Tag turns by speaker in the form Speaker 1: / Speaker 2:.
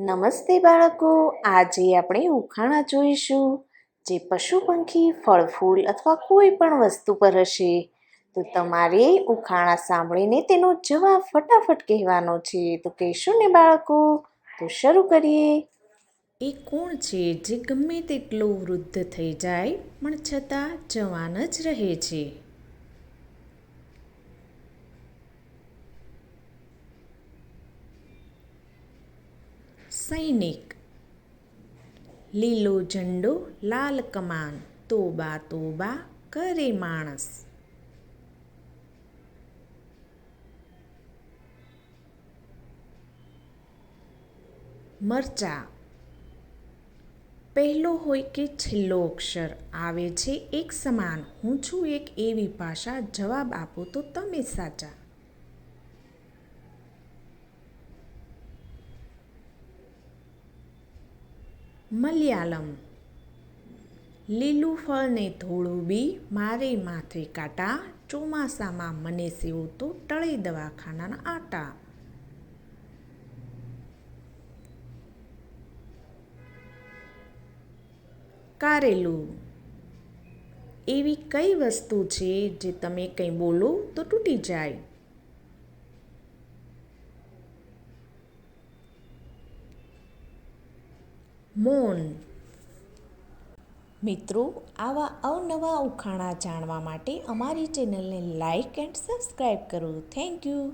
Speaker 1: નમસ્તે બાળકો, આજે આપણે ઉખાણા જોઈશું, જે પશુ પંખી ફળ ફૂલ અથવા કોઈ પણ વસ્તુ પર હશે. તો તમારે ઉખાણા સાંભળીને તેનો જવાબ ફટાફટ કહેવાનો છે. તો કહેશું ને બાળકો, તો શરૂ કરીએ. એ કોણ છે જે ગમે તેટલો વૃદ્ધ થઈ જાય, પણ છતાં જવાન જ રહે છે? સૈનિક લીલો ઝંડો લાલ કમાન તોબા તોબા કરે માણસ મરચા પહેલો હોય કે છેલ્લો અક્ષર. આવે છે એક સમાન. હું છું એક એવી ભાષા. જવાબ આપો તો તમે સાચા. મલયાલમ. લીલું ફળને ધોળું બી મારે માથે કાંટા ચોમાસામાં મને સેવું તો ટળે દવાખાનાના આટા. કારેલું. એવી કઈ વસ્તુ છે જે તમે કંઈ બોલો તો તૂટી જાય. મૌન. મિત્રો, આવા અવનવા ઉખાણા જાણવા માટે અમારી ચેનલને લાઇક એન્ડ સબસ્ક્રાઈબ કરો. Thank you.